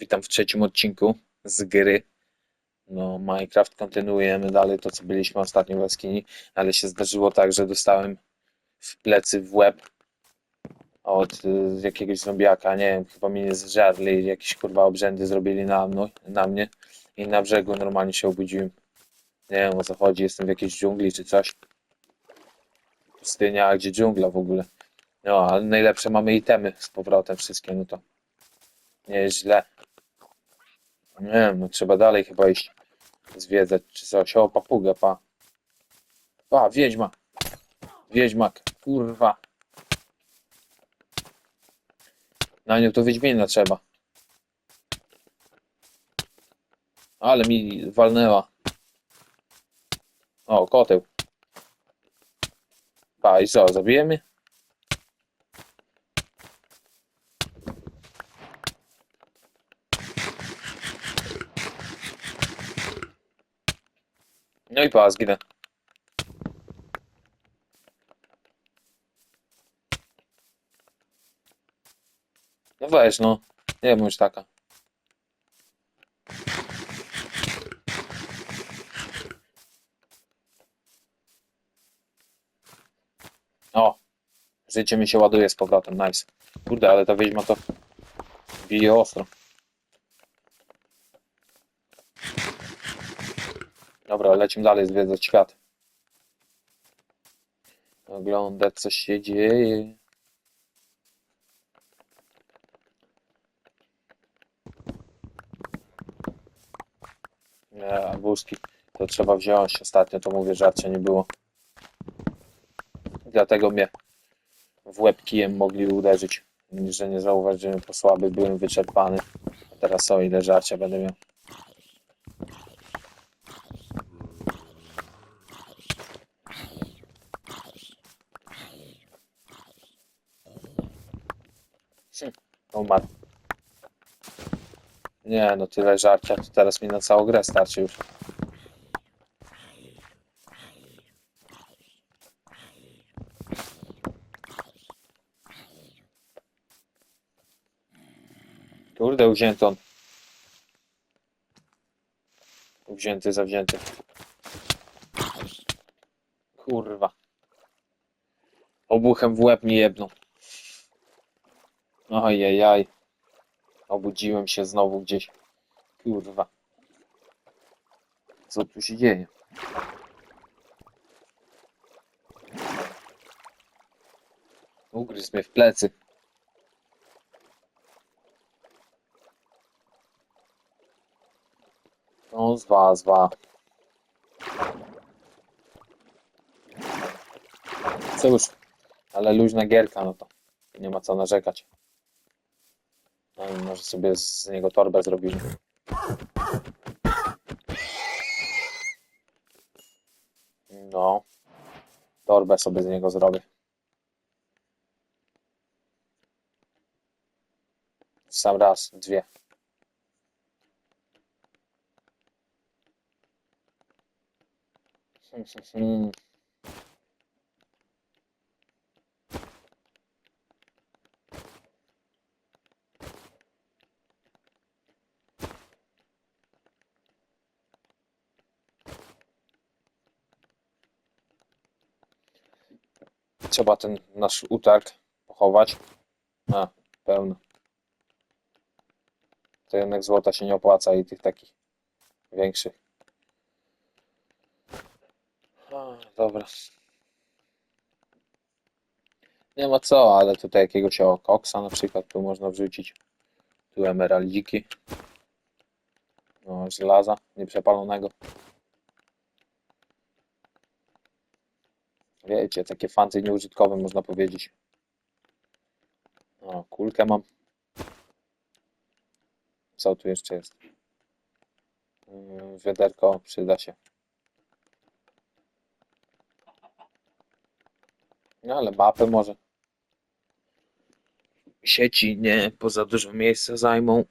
Witam w trzecim odcinku z gry. No, Minecraft kontynuujemy dalej to, co byliśmy ostatnio w jaskini, ale się zdarzyło tak, że dostałem w plecy w łeb od y, jakiegoś zombiaka, nie wiem, chyba mnie nie zżarli, jakieś kurwa obrzędy zrobili na, mną, na mnie i na brzegu normalnie się obudziłem. Nie wiem o co chodzi, jestem w jakiejś dżungli czy coś. Pustynia, gdzie dżungla w ogóle? No, ale najlepsze mamy itemy z powrotem wszystkie, no to nie jest źle. Nie wiem, no trzeba dalej chyba iść zwiedzać czy coś. O, papuga, pa. Pa, wiedźma. Wiedźmak, kurwa. Na nią to wiedźmina trzeba. Ale mi walnęła. O, koteł. Pa, i co, zabijemy? No i pa. No weź, no. Nie bądź taka. O! Życie mi się ładuje z powrotem, nice. Kurde, ale ta wiedźma to bije ostro. Dobra, lecimy dalej zwiedzać świat. Oglądać, co się dzieje. Nie, wózki to trzeba wziąć. Ostatnio to mówię, żarcia nie było. Dlatego mnie w łeb kijem mogli uderzyć, że nie zauważyłem, po słaby byłem wyczerpany. A teraz o ile żarcia będę miał. Nie, no tyle żarcia, to teraz mi na całą grę starczy już. Kurde, uwzięty on. Wzięty, zawzięty. Kurwa. Obuchem w łeb mi jebną. Ojejaj. Obudziłem się znowu gdzieś. Kurwa. Co tu się dzieje? Ugryzł mnie w plecy. No, zwa, zwa. Cóż, ale luźna gierka, no to nie ma co narzekać. No może sobie z niego torbę zrobimy. No, torbę sobie z niego zrobię. Sam raz, dwie. Hmm, hmm, hmm. Trzeba ten nasz utarg pochować. A, pełno. To jednak złota się nie opłaca i tych takich większych. A, dobra. Nie ma co, ale tutaj jakiegoś o koksa na przykład tu można wrzucić. Tu emeraldziki. No, żelaza nieprzepalonego. Wiecie, takie fanty nieużytkowe można powiedzieć. O, kulkę mam. Co tu jeszcze jest? Yy, Wiaderko przyda się. No ale mapy może. Sieci nie poza dużo miejsca zajmą.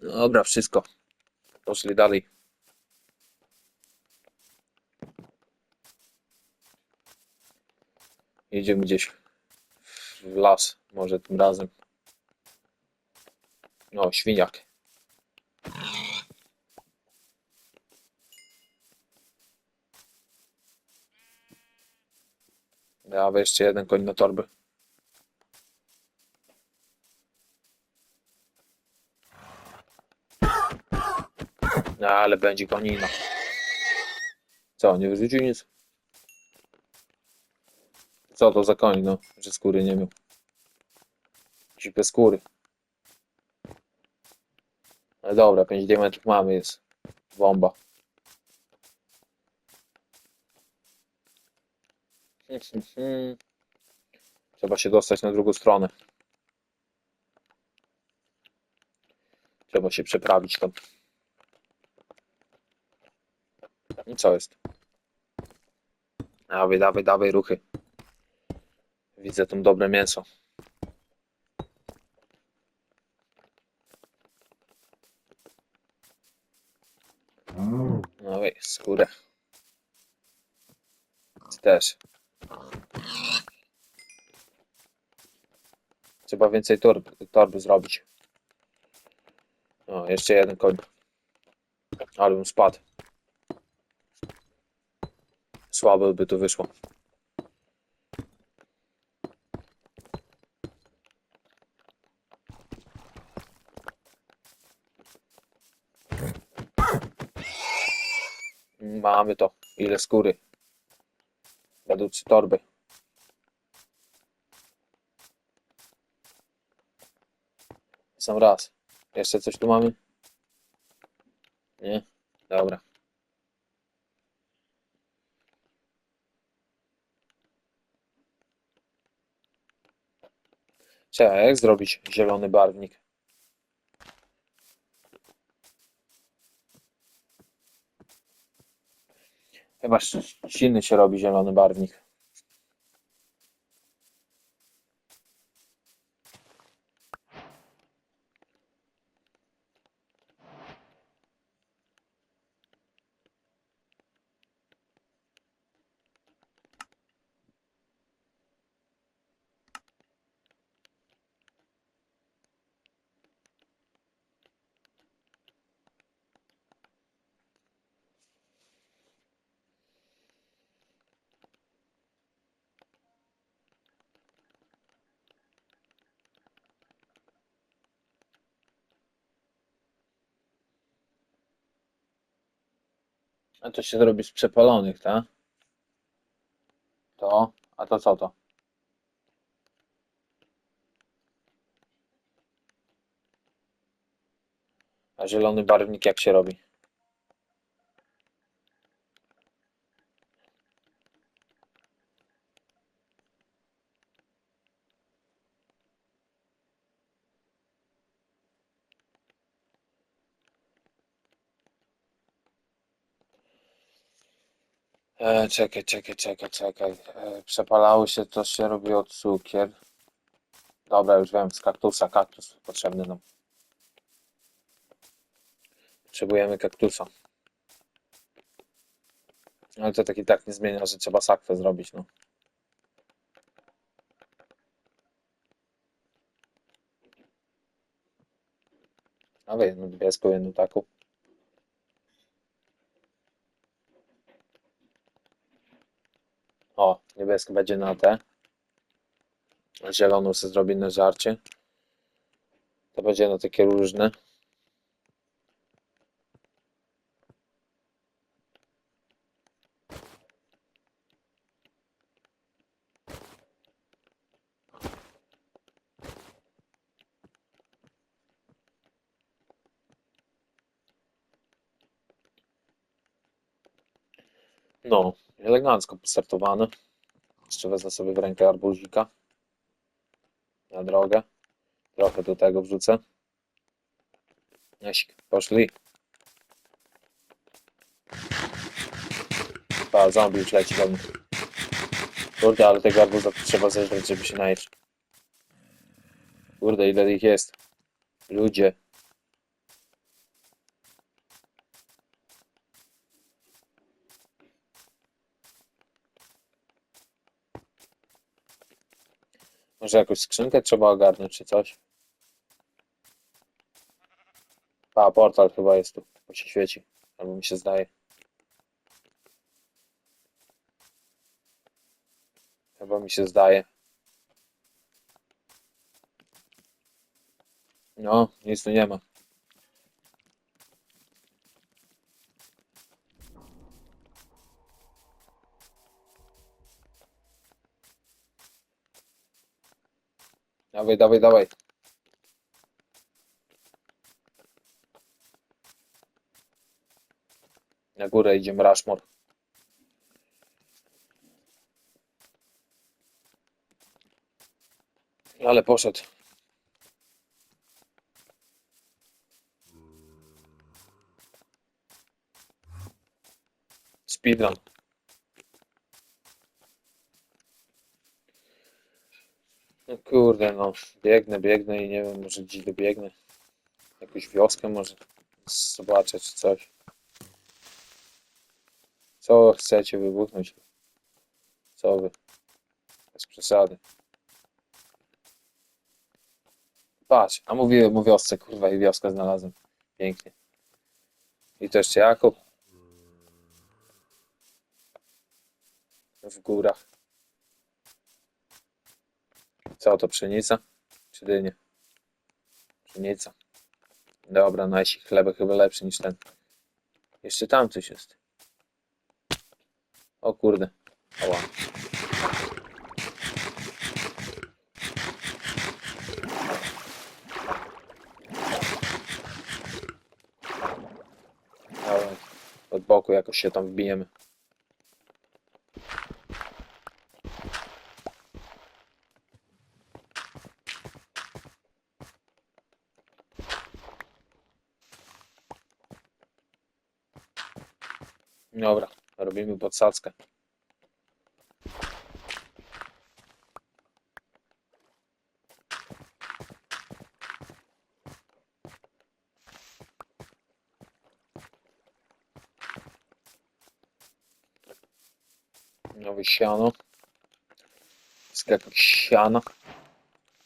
Dobra, wszystko. Poszli dalej. Jedziemy gdzieś w las, może tym razem. O, świniak. Dawaj jeszcze jeden koń na torby. No, ale będzie konina. Co, nie wyrzucił nic? Co to za koń, no, że skóry nie miał. Ci bez skóry. No dobra, 5 diamentów mamy, jest bomba. Trzeba się dostać na drugą stronę. Trzeba się przeprawić tam. I co jest? Dawaj, dawaj, dawaj ruchy. Widzę tam dobre mięso. Dawaj, skórę. Ty też. Trzeba więcej torb, torby zrobić. O, jeszcze jeden koń. Ale bym spadł. Słabo by to wyszło. Mamy to. Ile skóry? Trzy torby. Sam raz. Jeszcze coś tu mamy? Nie? Dobra. Trzeba jak zrobić zielony barwnik? Chyba silny się robi zielony barwnik. A to się zrobi z przepalonych, tak? To, a to co to? A zielony barwnik jak się robi? E, czekaj, czekaj, czekaj, czekaj. E, przepalały się, to się robiło cukier. Dobra, już wiem, z kaktusa, kaktus potrzebny nam. Potrzebujemy kaktusa. Ale to tak i tak nie zmienia, że trzeba sakwę zrobić, no. Ale jedną niebieską, jedną taką. O, niebieski będzie na te. Zieloną sobie zrobię na żarcie. To będzie na takie różne. No, elegancko postartowane. Jeszcze wezmę sobie w rękę arbuzika. Na drogę. Trochę do tego wrzucę. Jasik, poszli. Pa, zombie już leci do mnie. Kurde, ale tego arbuza trzeba zeżreć, żeby się najeść. Kurde, ile ich jest. Ludzie. Może jakąś skrzynkę trzeba ogarnąć, czy coś? A, portal chyba jest tu, bo się świeci. Albo mi się zdaje. Chyba mi się zdaje. No, nic tu nie ma. Dawaj, dawaj, dawaj. Na górę idziemy Rushmore. Ale poszedł. Speedrun. Kurde, no. Biegnę, biegnę i nie wiem, może gdzieś dobiegnę. Jakąś wioskę może zobaczę czy coś. Co chcecie wybuchnąć? Co wy? Bez przesady. Patrz, a mówiłem o wiosce, kurwa, i wioskę znalazłem. Pięknie. I to jeszcze Jakub. W górach. Co to, pszenica? Czy dynie? Pszenica. Dobra, najsi chlebek chyba lepszy niż ten. Jeszcze tam coś jest. O kurde. Dobra. Od boku jakoś się tam wbijemy. Robimy podsadzkę. Nowe siano. Sklepik siana.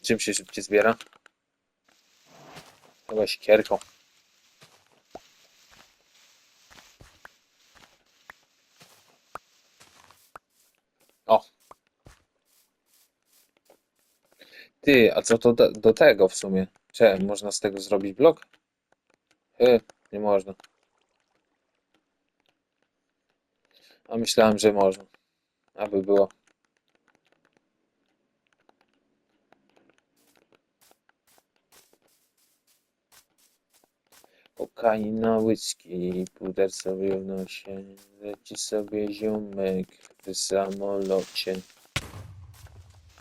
Czym się szybciej zbiera? Chyba siekierką. O. Ty, a co to do, do tego w sumie? Czy można z tego zrobić blok? Hy, nie można. A myślałem, że można. Aby było. Kokaina, łyczki, puder sobie w nosie, leci sobie ziomek w samolocie.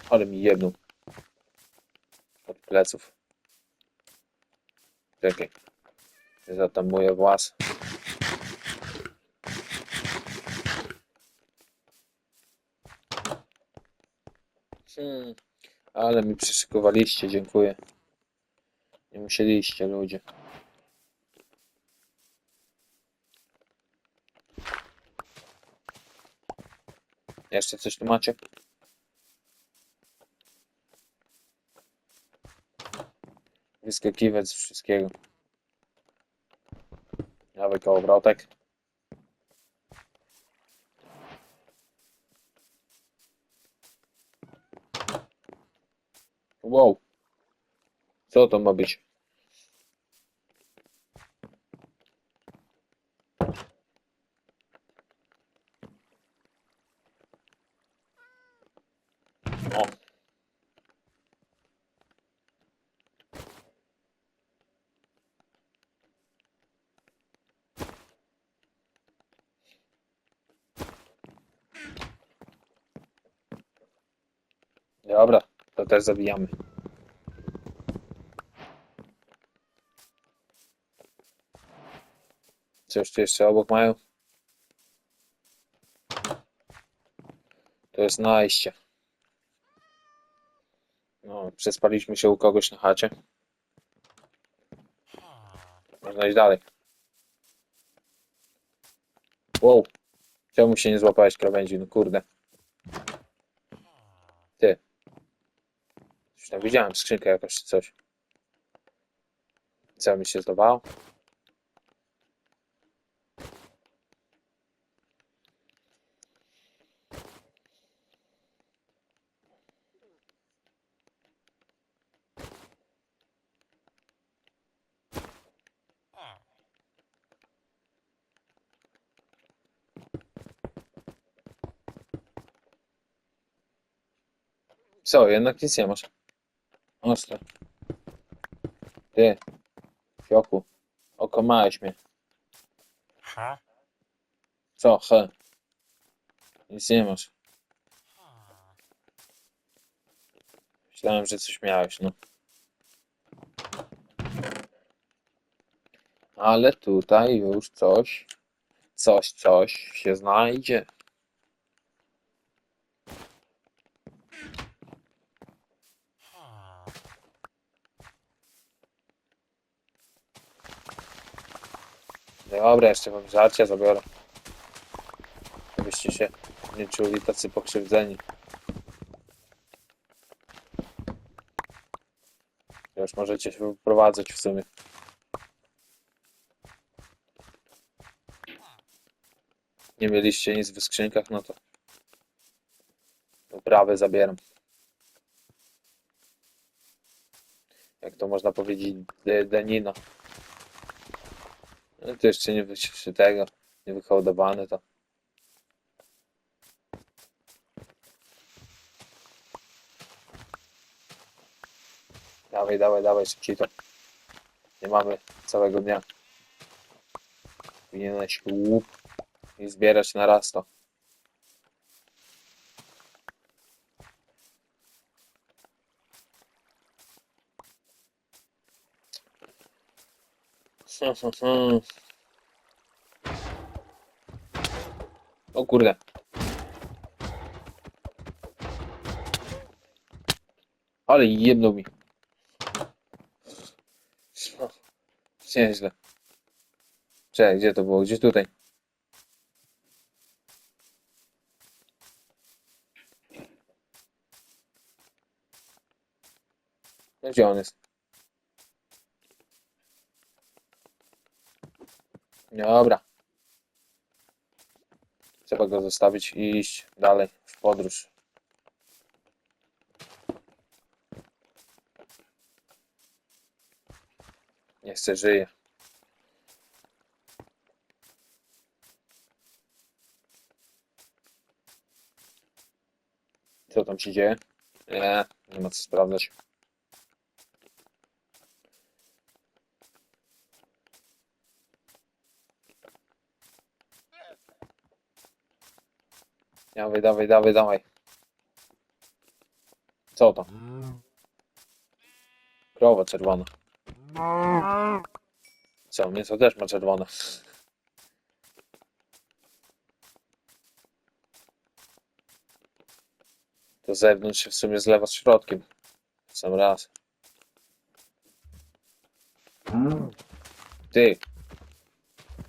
Ale mi jedną. Od pleców. Czekaj. Zatamuję włas. Hmm. Ale mi przyszykowaliście, dziękuję. Nie musieliście, ludzie. Jeszcze coś tu macie? Wyskakiwać z wszystkiego. Nowy kołowrotek. Wow. Co to ma być? O. Dobra, to też zabijamy. Coś tu jeszcze obok mają? To jest najście. No, przespaliśmy się u kogoś na chacie. Można iść dalej. Wow. Czemu się nie złapałeś krawędzi? No kurde. Ty tam widziałem skrzynkę jakaś czy coś. Co mi się zdawało? Co, jednak nic nie masz. Ostre. Ty. Fioku. Okomałeś mnie. Ha? Co, he? Nic nie masz. Myślałem, że coś miałeś, no. Ale tutaj już coś, coś, coś się znajdzie. Ha. Dobra, jeszcze wam żarcie zabiorę. Żebyście się nie czuli tacy pokrzywdzeni. Już możecie się wyprowadzać w sumie. Nie mieliście nic w skrzynkach, no to uprawę zabieram. Jak to można powiedzieć, de- danina. No to jeszcze nie wyszły tego, nie wyhołdowane to. Dawaj, dawaj, dawaj, szybciej to. Nie mamy całego dnia. Powinieneś łup i zbierać na raz to. O kurde. Ale jedno mi. Nieźle. Czekaj, gdzie to było? Gdzie tutaj? Gdzie on jest? Dobra. Trzeba go zostawić i iść dalej w podróż. Nie chcę żyje. Co tam się dzieje? Nie, nie ma co sprawdzać. Dawaj, dawaj, dawaj, dawaj. Co to? Krowa czerwona. Co, mięso też ma czerwone. To zewnątrz się w sumie zlewa z środkiem. Sam raz. Ty.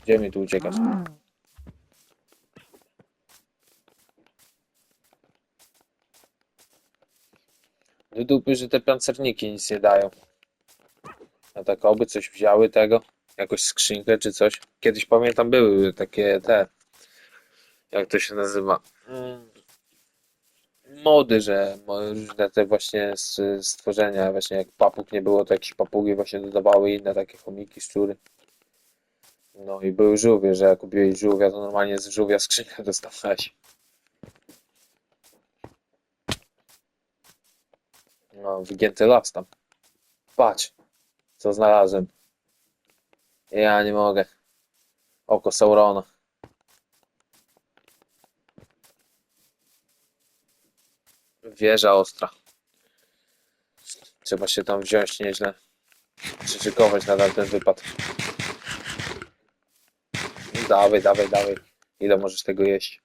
Gdzie mi tu uciekasz? Dupy, że te pancerniki nic nie dają. A tak oby coś wzięły tego, jakąś skrzynkę czy coś. Kiedyś pamiętam były takie te, jak to się nazywa, Mm, mody, że różne te właśnie stworzenia, właśnie jak papug nie było, to jakieś papugi właśnie dodawały inne takie chomiki, szczury. No i były żółwie, że jak kupiłeś żółwia, to normalnie z żółwia skrzynkę dostawałeś. No, wygięty las tam. Patrz, co znalazłem. Ja nie mogę. Oko Saurona. Wieża ostra. Trzeba się tam wziąć nieźle. Przyszykować na tamten wypad. Dawaj, dawaj, dawaj. Ile możesz tego jeść?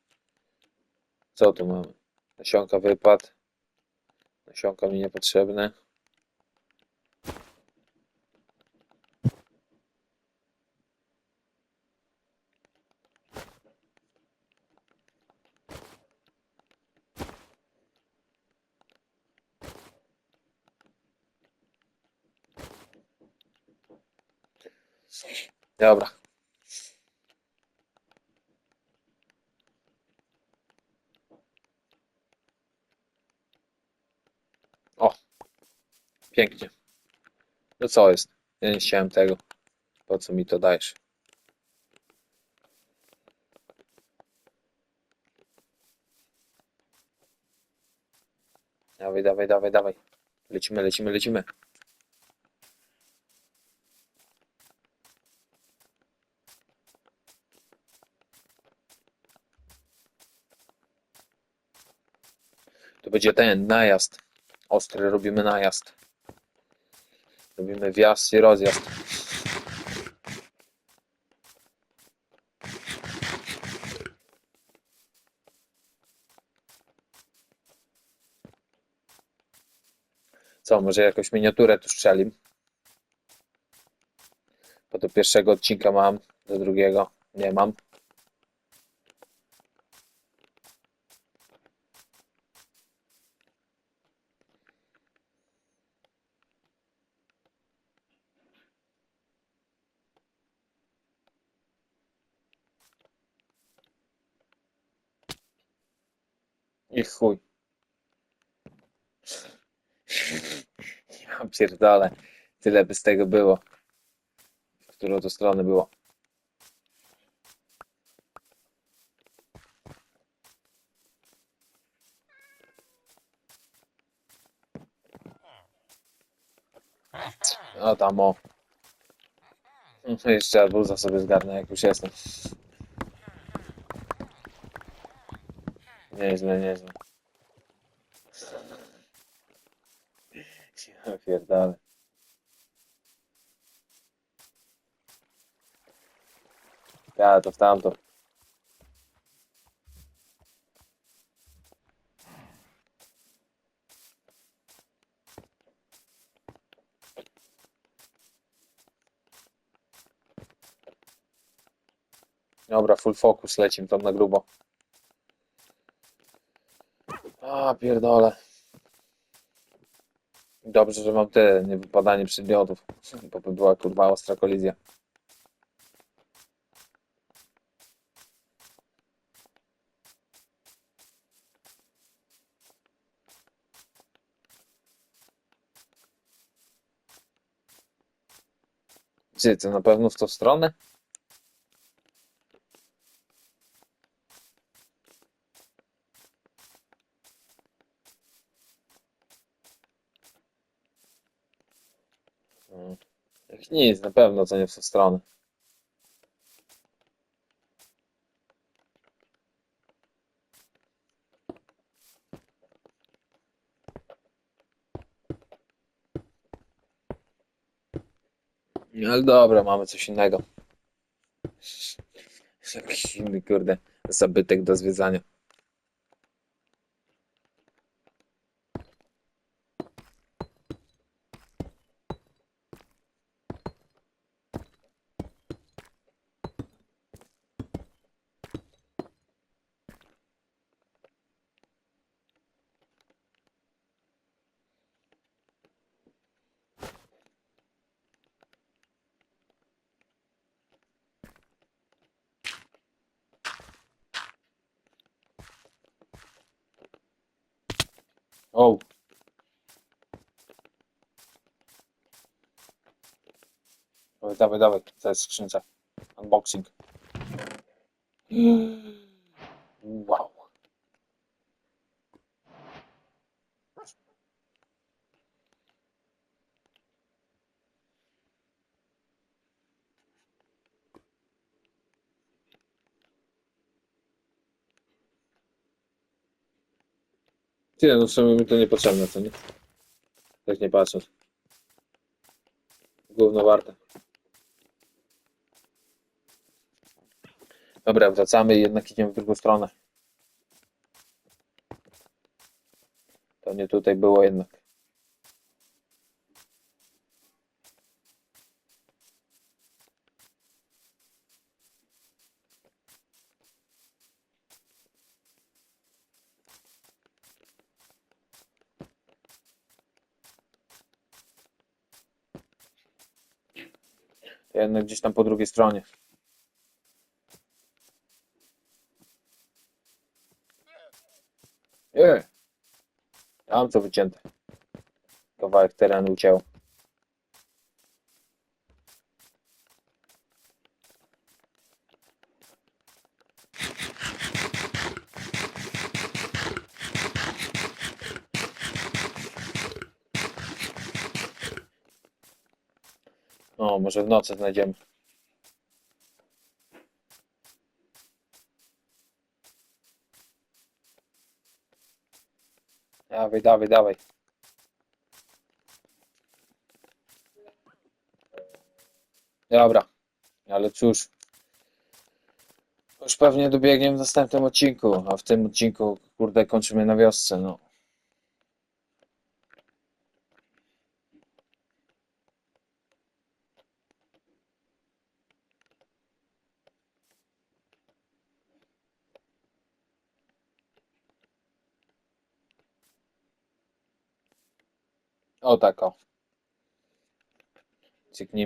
Co tu mamy? Nasionka wypad. Nasionka mi niepotrzebne. Dobra. O. Pięknie. No co jest? Ja nie chciałem tego. Po co mi to dajesz? Dawaj, dawaj, dawaj, dawaj. Lecimy, lecimy, lecimy. To będzie ten najazd. Ostry robimy najazd. Robimy wjazd i rozjazd. Co, może jakąś miniaturę tu strzelim? Bo do pierwszego odcinka mam, do drugiego nie mam. I chuj. Ja pierdolę. Tyle by z tego było. W którą to stronę było. O tam o. No, Jeszcze arbuza sobie zgarnę, jak już jestem. Nieźle, nieźle. Ja pierdolę. Ja to w tamto. Dobra, full focus lecim tam na grubo. A, pierdolę. Dobrze, że mam te niewypadanie przedmiotów, bo by była kurwa ostra kolizja. Gdzie, to na pewno w tą stronę? Jak nic, na pewno to nie w tą stronę. No ale dobra, mamy coś innego. Jakiś inny, kurde, zabytek do zwiedzania. O! Dawaj, dawaj, dawaj, to jest skrzynka. Unboxing. Wow. Ty, no w sumie mi to niepotrzebne, co nie? Tak nie patrząc. Gówno warte. Dobra, wracamy i jednak idziemy w drugą stronę. To nie tutaj było jednak. Jednak gdzieś tam po drugiej stronie. Nie. Tam co wycięte. Kawałek terenu uciął. No, może w nocy znajdziemy. Dawaj, dawaj, dawaj. Dobra, ale cóż. Już pewnie dobiegniemy w następnym odcinku, a w tym odcinku, kurde, kończymy na wiosce, no. O tak o. Cyknijmy